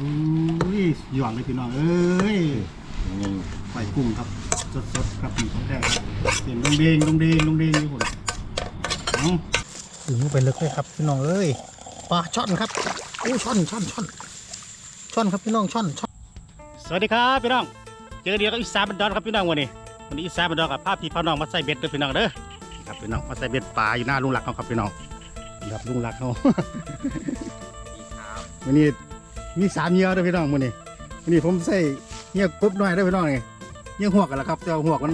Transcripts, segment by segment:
อุ้ยหย่อนเลยพี่น้องเอ้ยนี่ไฟกุ้งครับสดๆครับนี่ของแท้ครับเสียงดงเดงดงเดงดงเดงอยู่คนเอาถึงไปลึกเลยครับพี่น้องเอ้ยปลาช่อนครับอู้ช่อนช่อนช่อนช่อนครับพี่น้องช่อนช่อนสวัสดีครับพี่น้อง เจอเดียวกับอีสานบันดอนครับพี่น้องวันนี้วันนี้อีสานบันดอนกับภาพพี่พ่อน้องมาใส่เบ็ดเด้อพี่น้องเด้อนี่ครับพี่น้องมาใส่เบ็ดปลาอยู่หน้าลุงหลักเขาครับพี่น้องนี่ครับลุงหลักเขาวันนี้ มีสามเหยื่อเด้อพี่น้องวันนี้วันนี้ผมใส่เหยื่อกบน้อยเด้อพี่น้องนี่เหยื่อหวกกันแล้วครับแต่ว่าหวกมัน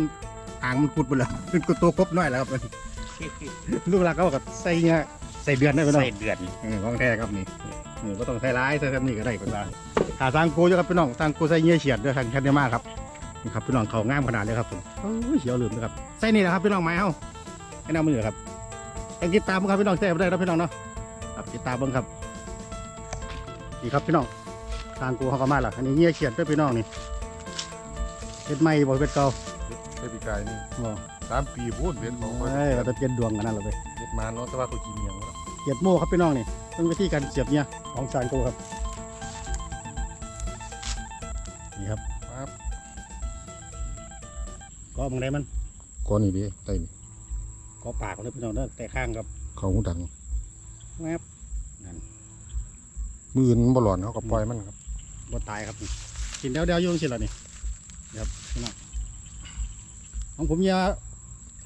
หางมันปุดไปแล้วเป็นตัวกบน้อยแล้วครับลูกหลักเขาก็ใส่เหยื่อใส่เดือนได้อพี่น้องใส่เดือนเออของแท้ครับนี่นี่ก็ต้องใส่ร้ายใส่แบบนี้ก็ได้เป็นว่าถ้าสร้างกูอยู่ครับพี่น้องสร้างกูใส่เหยื่อเฉียดด้วยทางแคทเนมาครับนี่ครับพี่น้องเขางามขนาดเลยครับผมโอ้ยเขียวเหลืองเลยครับใส่นี่แหละครับพี่น้องไม้เฮาให้น้ำมือครับต้องติดตามเบิ่งครับพี่น้องใส่ไปได้แล้วพี่น้องเนาะครับติดตามเบิ่งครับ นี่ครับพี่น้องสร้างกูเขาก็มาและอันนี้เหยื่อเฉียดด้วยพี่น้องนี่เป็นไม้บ่เป็นเก่าใส่ปีกายนี่บ่สามปีพูดเวียนของคนเอ้ยเราจะเปลี่ยนดวงกันนั่นเลยเฮ็ดมาเนาะแต่ว่าเขากินเมียงแล้วเกียดโม่ครับพี่น้องนี่เป็นวิธีการเสียบเนี่ยของสร้างกูครับนี่ครับครับก็มึงได้มันก้อนนี่ดิใส่นี่ก็ปากเลยพี่น้องเด้อแต่ข้างครับเขาหูดังแวบนั่น มืออื่นบ่หลอนเขาก็ปล่อยมันครับบ่ตายครับนี่กินเดียวเดียวๆอยุ่จังสิล่ะนี่นี่ครับพี่น้องของผมเนี่ย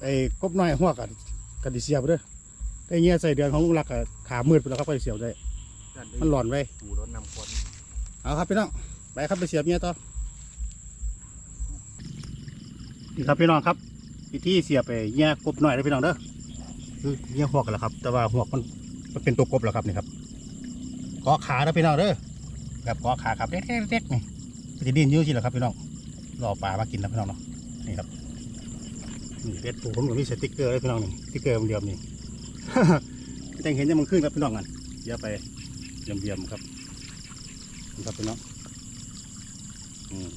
ไอ้กบน้อยหัวกันกันดิเสียบเด้อแต่เงี้ยใส่เดือนของลุงรักอะขามืดไปแล้วครับไปเสียบได้มันหลอนไว้ ปูแล้วนำคนเอาครับพี่น้องไปครับไปเสียบเงี้ยต่อนี่ครับพี่น้องครับวิธีเสียบไปเงี้ยกบหน่อยเลยพี่น้องเด้อคือเงี้ยหัวกันแหละครับ แต่ว่าหัวมันมันเป็นตัวกบแล้วครับนี่ครับ กอขาแล้วพี่น้องเด้อแบบกอขาครับเล็กๆๆนี่จะดิ้นอยุ่สิแหละครับพี่น้องรอปลามากินนะพี่น้องเนาะนี่ครับนี่เป็ดปูผมก็มีสติ๊กเกอร์เลยพี่น้องนี่สติ๊กเกอร์เดียวนี่แต่งเห็นยังมันขึ้นครับพี่น้องกันเดี๋ยวไปเยี่ยมๆครับครับพี่น้องอืม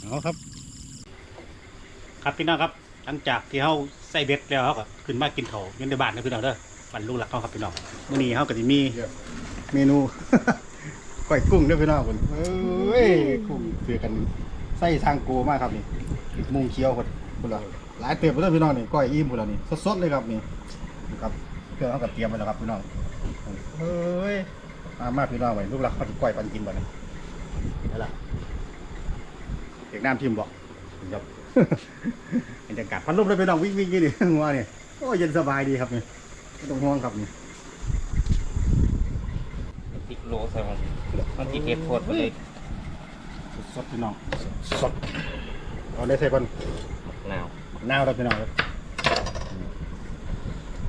เอาครับ ครับพี่น้องครับ หลังจากที่เขาใส่เบ็ดแล้วเขาก็ขึ้นมากินเขาวอยันในบ้านนะพี่น้องเด้อปันลูกหลักเขาครับพี่น้องมื้อนี้เขาก็จะมี เมนู ก้อยกุ้งเด้อพี่น้องคนเอ้ยกุ้งเพื่อกันใส่ทางโกมากครับนี่มุงเคี้ยวคนคนละหลายเติบไปแล้วพี่น้องนี่ก้อยอิ่มคนละนี่สดๆเลยครับนี่นะครับเครื่องเขาก็เตรียมไว้แล้วครับพี่น้องเฮ้ยมามาพี่น้องไว้ลูกหลักเขาจะก้อยปันกินบ่เนี่ยนี่ล่ะเด็กน้ำทิมบอกครับบรรยากาศพัดลมเลยพี่น้องวิ่งวิ่งนี่ดิหัวเนี่ยโอ้ยเย็นสบายดีครับนี่ไม่ต้องห่วงครับนี่ โลใส่มันมันติดเห็ดโพดไปเลยสดๆพี่น้องสดเอาได้ใส่ก่อนหนาวนาวแล้วพี่น้องครับ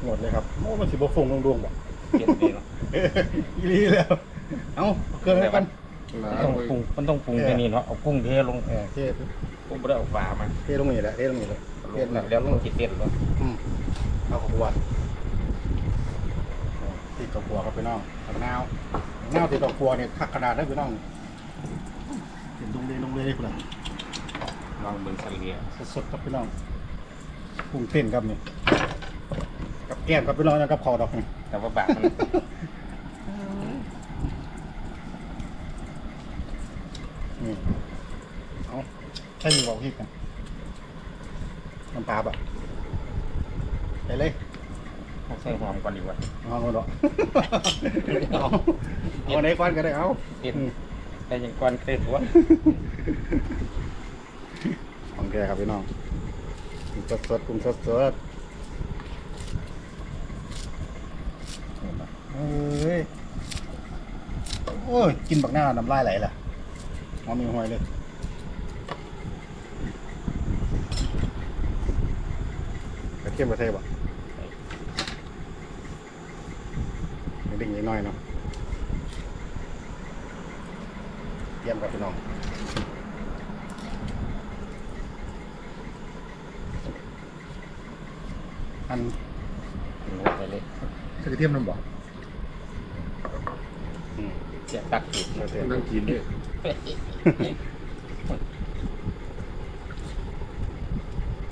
หมดเลยครับโอ้มันสิบฟงดวงๆบอกเปลี่ยนเลยเนาะอีหลีแล้วเอาเอาเครื่องให้กันหลามันต้องปรุงมันต้องปรุงไปนี่เนาะเอากุ้งเทลงเออเทกุ้งไม่ได้เอาฝามาเทลงนี่แหละเทลงนี่แหละลเทงลงนี่แล้วต้องจิตเด็ดเนาะอืมเอาข้าวคั่วติดข้าวคั่วครับพี่น้องข้าวหนาว หนาวติดข้าวคั่วเนี่ยคักขนาดได้พี่น้องเห็นดงเลยดงเลยเลยคุณล่ะลองเบิ่งสันเลียสดๆครับพี่น้องกุ้งเต้นครับนี่กับแก้มครับพี่น้องนะกับคอดอกนี่แต่ว่าบากมันนี่เอาใช่มีบอกพี่กันน้ำปลาปะไปเลย ใส่หอมก่อนดีกว่าเอาเอาดอกเอาเอาในควันก็ได้เอาติดได้ยังก่อนเตะหัวของแกครับพี่น้องกุ้งสดสดๆกุ้งสดสดๆเห็นปะเอ้ยโอ้ยกินบักหน้าน้ำลายไหลล่ะหอมมีหอยเลยกระเทียมกระเทียมอะ ดิ่งนิดหน่อยเนาะเตรียมกับพี่น้องอันไปเลยกระเทียมน้ำบอกเสียตักติดกระเทียมนั่งกินเนี่ย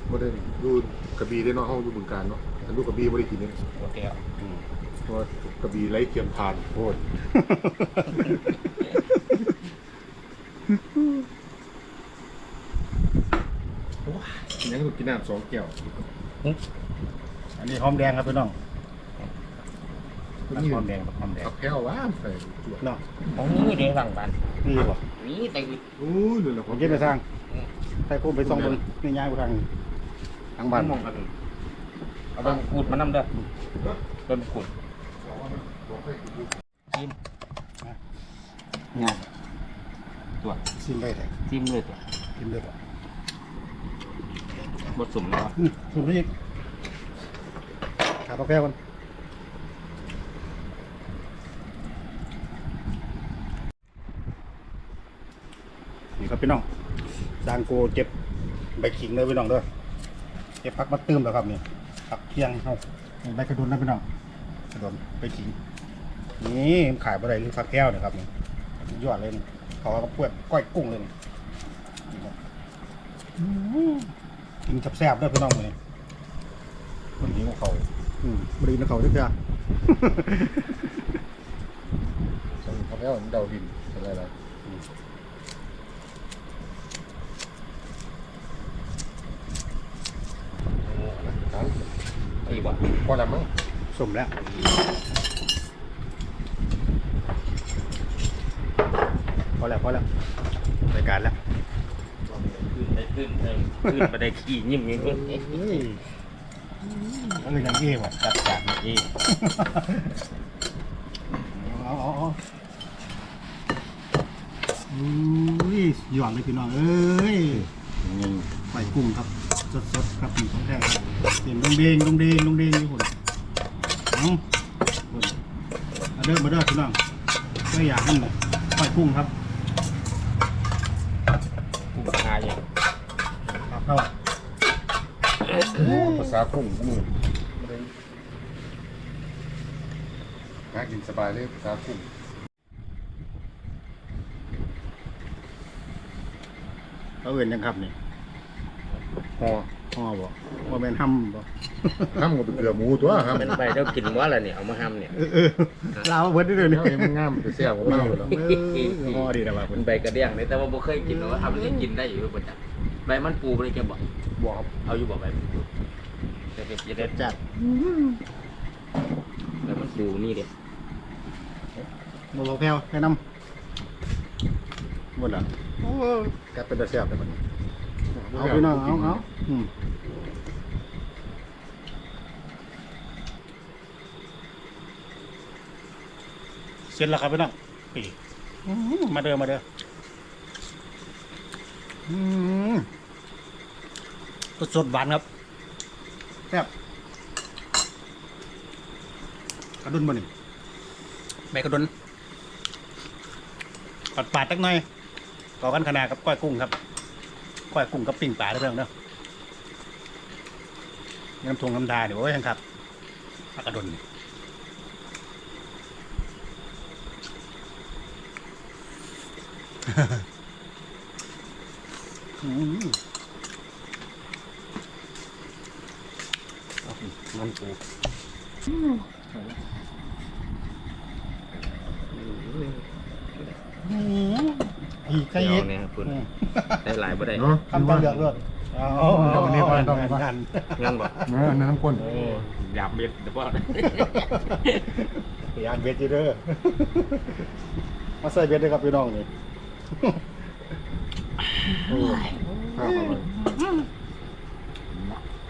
บ่ได้ดูกระบี่ได้เนาะเฮาอยู่บึงการเนาะแต่ดูกระบี่บ่ได้กินเนี่ยโอเคอะอืม พราะกระบี่ไร้เทียมทานโคตรกินยังกินน้ำสองแก้วอันนี้หอมแดงครับพี่น้องหอมแดงหอมแดงแก้วว่าใส่เนาะของนี่เด้บางบ้านนี่บ่นี่แต่โอ้ยเอผมกินไปสร้างใส่กุ้ไปซองบนในย่างกูทางทางบ้านมองกันเอาไปกูดมานำเด้อต้นกูด จิ้มงานตัวซิมได้แต่จิ้มเลยตัวซิมได้บ่บดสุ่มแล้วอืมสุดไปอีกขาดกาแฟก่อนนี่ครับพี่น้องสร้างโกเจ็บใบขิงเลยพี่น้องเด้อเจ็บพักมาเติมแล้วครับนี่ผักเคียงเฮานี่ใบกระดุนนะพี่น้องกระดุนใบขิง นี่ขายบะไรคือฟักแก้วเนี่ยครับนี่สุดยอดเลยนี่เขาก็พวกก้อยกุ้งเลยนี่นี่ครับอื้อหือกินแซ่บๆด้วยพี่น้องเลยคนนี้ของเขาอืมบริณเขาเจ้าใส่กับแก้วเดาดินอะไรล่ะอีบ่พอแล้วมั้งสมแล้ว อแล้วพอแล้วรายการแล้วขึ้นได้ขึ้นได้ขึ้นไปได้ขี่ยิ้มยิ้มเพิ่นเฮ้ยก็เลยยังเอ๋ว่ะตัดจากนี่เองเอาเอาเอาอุ้ยหย่อนเลยพี่น้องเอ้ยนี่ไฟกุ้งครับสดๆครับมีของแท้ครับเสียงดงเดงดงเดงดงเดงอยู่คนเอาคนมาเด้อมาเด้อพี่น้องก็อยากนั่นแหละไฟกุ้งครับกุ้งหา อย่างครับเข้าภาษากุ้งมือหากินสบายเลยภาษากุ้งเขาเอื่นยังครับนี่หอ ห่อบ่ว่าเป็นห้ำบ่ห้ามกับเกลือหมูตัวห้ามเป็นใบเจ้ากินว่าอะไรเนี่ยเอามาห้ำเนี่ยเออเออลาวเบิดได้เลยเนี่นี่ยมันงามแต่เสียผมมากเลยแล้วเออห่อดีนะว่ามัเพิ่นนใบกระเดี่ยงเนี่ยแต่ว่าบ่เคยกินหรอกว่าทำให้กินได้อยู่ประจำใบมันปูบ่ได้แกบอกบอกครับเอาอยู่บอกใบมันปูแต่เป็นจะได้จัดใบมันปูนี่เด้บ่บอกแพ้วแนะนำหมดละโอ้แกเป็นตาแซ่บเลยบัดนี้ เอาพี่น้องเอาเอาอืมเสร็จแล้วครับพี่น้องปีอื้อหือมาเด้อมาเด้ออืมสดสดๆหวานครับแซ่บกระดุนบ่นี่ใบกระดุนปาดปาดๆจักหน่อยก่อกันขนาดกับก้อยกุ้งครับ ก้อยกุ้งกับปิ้งปลาเรื่องเนาะน้ำทงน้ำดาเดี๋ยวโอ้ยครับปลากระดุนนี่อืมมันปู อีกใครอีกเนี่ยครับคุณได้หลายบ่ได้เนาะคำต้องเลือกเลือกเอาเอาอันนี้ก่อนต้องงานงานงั้นบ่เนื้อน้ำข้นโอ้หยาบเบ็ดเดี๋ยวบ่ยานเบสจีเดอร์มาใส่เบสด้วยครับพี่น้องนี่ข้าวอร่อย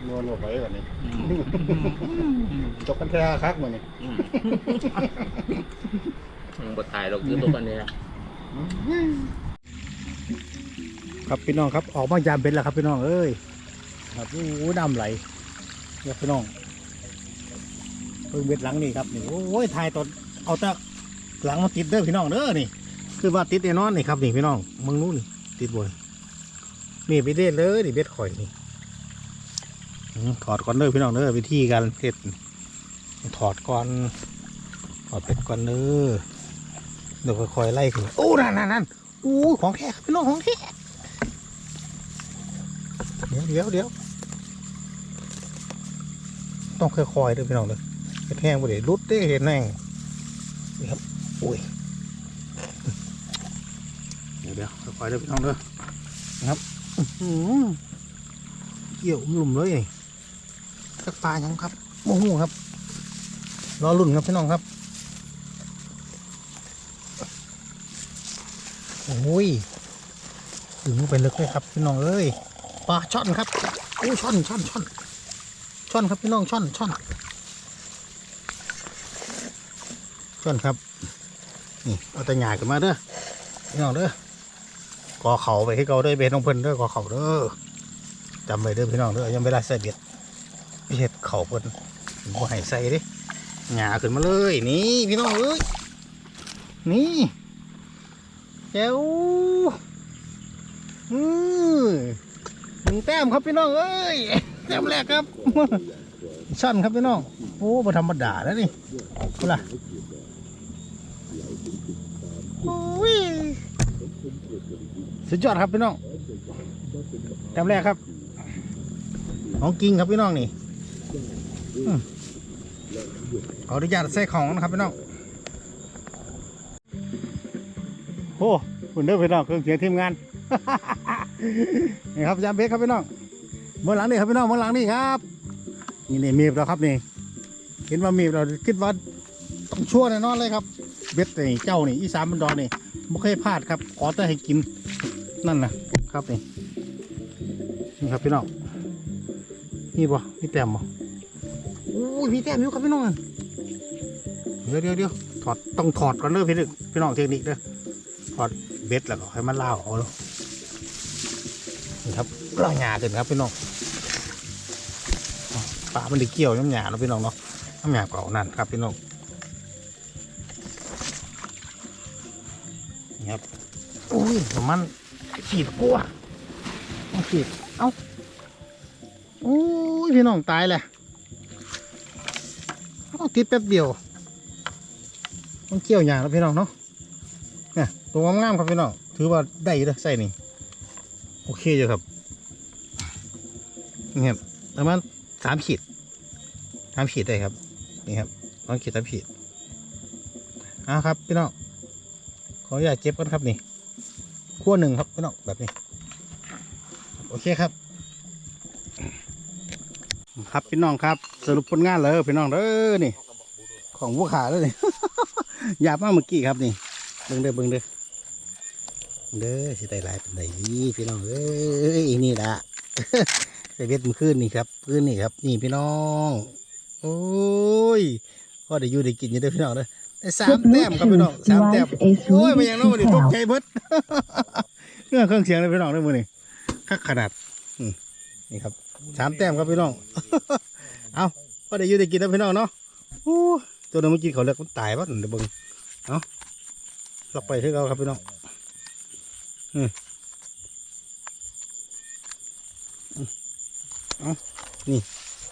นวลลงไปก่อนนี่จบกันแค่คักเหมือนนี่อืมมึงบ่ตายหรอกคือตัวกันเนี่ย ครับพี่น้องครับออกมายามเบสแล้วครับพี่น้องเอ้ยครับโอ้โหน้ำไหลเนี่พี่น้องเพิ่งเบ็ดหลังนี่ครับนี่โอ้ยถ่ายตอนเอาแตะหลังมาติดเด้อพี่น้องเด้อนี่ คือว่าติดแน่นอนนี่ครับนี่พี่น้องมึงนู้นนี่ติดบนนี่ไปเด็ดเลยนี่เบ็ดข่อยนี่ถอดก่อนเด้อพี่น้องเด้อวิธีการเพ็ดถอดก่อนถอดเบ็ดก่อนเด้อเดี๋ยวค่อยๆไล่ขึ้นโอ้นั่นนั่นนั่นโอ้ของแท้พี่น้องของแท้ เดี๋ยวเดี๋ยวเดี๋ยวต้องค่อยๆเด้อพี่น้องเด้อเฮ็ดแห้งบ่ได้รุดได้เห็นแน่งนี่ครับโอ้ยเดี๋ยวเดี๋ยวค่อยๆเด้อพี่น้องเด้อนะครับอื้อหือเกี่ยวหลุมเลยนี่สักปลายังครับโมโหครับ รอลุ่นครับพี่น้องครับโอ้ยถึงไปลึกเลยครับพี่น้องเอ้ย ปลาช่อนครับโอ้ช่อนช่อนช่อนช่อนครับพี่น้องช่อนช่อนช่อนครับนี่เอาแต่หยาขึ้นมาเด้อพี่น้องเด้อกอเขาไปให้เขาเด้อเบ็ดน้องเพิ่นเด้อกอเขาเด้อจำไว้เด้อพี่น้องเด้อยังเวลาใส่เบ็ดเบ็ดเขาเพิ่นบ่ให้ใส่ดิหยาขึ้นมาเลยนี่พี่น้องเอ้ยนี่แจ๋วอือ งแต้มครับพี่น้องเอ้ยแต้มแรกครับช่อนครับพี่น้องโอ้บธรรมดาแล้วนี่กูล่ะสุดยอดครับพี่น้องแต้มแรกครับ ของกิงครับพี่น้องนี่ขออนุญาตใส่ของนะครับพี่น้องโอ้คุณเด้อพี่น้องเครื่องเสียงทีมงาน นี่ครับยามเบสครับพี่น้องเมื่อหลังนี่ครับพี่น้องเมื่อหลังนี่ครับ นี่นี่มีบแล้วครับนี่เห็นว่ามีบเราคิดว่าต้องชั่วแน่นอนเลยครับ เบ็ดนี่เจ้านี่อีสานบันดอนนี่ไม่เคยพลาดครับ ขอแต่ให้กินนั่นนะครับนี่นี่ครับพี่น้องนี่บ่มีแต้มบ่โอ้ยมีแต้มอยู่ครับพี่น้องเดี๋ยวเดี๋ยวเดี๋ยวถอดต้องถอดก่อนเด้อพี่นึกพี่น้องเทคนิคเด้อถอดเบ็ดแล้วก็ให้มันล่าเอาแล้ว นี่ครับล่าหยาขึ้นครับพี่น้องปลามันได้เกี่ยวน้ำหยาเนาะพี่น้องเนาะน้ำหยาเก่านั่นครับพี่น้องนี่ครับอุ้ยมันขีดกลัวมันขีดเอ้าอุ้ยพี่น้องตายแหละติดแป๊บเดียวมันเกี่ยวอย่าแล้วพี่น้องเนาะเนี่ยตัวงามๆครับพี่น้องถือว่าได้เลยใส่นี่ โอเคอยู่ครับนี่ครับประมาณสามขีดสามขีดได้ครับ นี่ครับสองขีดสามขีดเอ้าครับพี่น้องขออย่าตเจ็บกันครับนี่ขั้วหนึ่งครับพี่น้องแบบนี้ โอเคครับ ครับพี่น้องครับ สรุปผลงานเลยพี่น้องเด้อนี่ ของผู้ขาเลยนี่หยาบมากเมื่อกี้ครับนี่เบิ่งเด้อเบิ่งเด้อ เด้อสิได้หลายเป็นไดพี่น้องเอ้ยนี่ละใส่เบ็ดมือขึ้นนี่ครับขึ้นนี่ครับ นี่พี่น้อง โอ้ยก็ได้อยู่ได้กินอยู่เด้พี่น้องเด้อสามแต้มครับพี่น้องสามแต้มโอ้ยมันยังน้องมันตกใจเบิดเรื่องเครื่องเสียงเลยพี่น้องด้วยมือนี่คักขนาดนี่ครับสามแต้มครับพี่น้อง เอาพอได้อยู่ได้กินแล้วพี่น้องเนาะโอ้ตัวนึงมันกินเขาเลือกมันตายปะเดี๋ยวเบิ่งเอาะลอกไปที่เราครับพี่น้อง เอานี่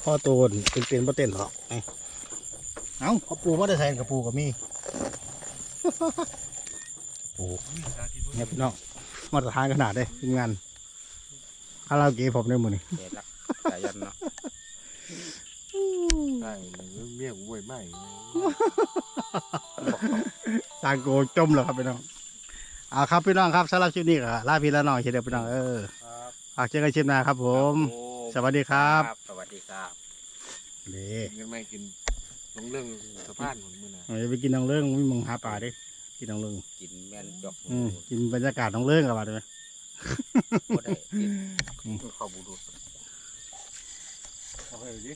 พ่อตัวนี่เป็นเป็นประเต้นหรอกนี่เอาเขาปูมาได้ใส่กับปูกับมีโอ้เนี่ยพี่น้องมาตรฐานขนาดเลยทีมงานคาราโอเกะผมในมือนี่เด็ดละสายันเนาะใช่เมียกูไว้ไหมตางโกจมแล้วครับพี่น้อง เอาครับพี่น้องครับสำหรับคลิปนี้ก็ลาพี่ละน้องเช่นเดียวพี่น้องเออฝากเจอกันคลิปหน้าครับผม สวัสดีครับ สวัสดีครับเด้กินกันไม่กินลงเรื่องสะพานเหมือนมือนะเดี๋ยวไปกินน้องเรื่องไม่มองหาปลาเด้กินน้องเรื่องกินแม่นจอกอืมกินบรรยากาศน้องเรื่องกับมาได้ไหมบ่ได้กินข้าวบูดูเอาไปดิ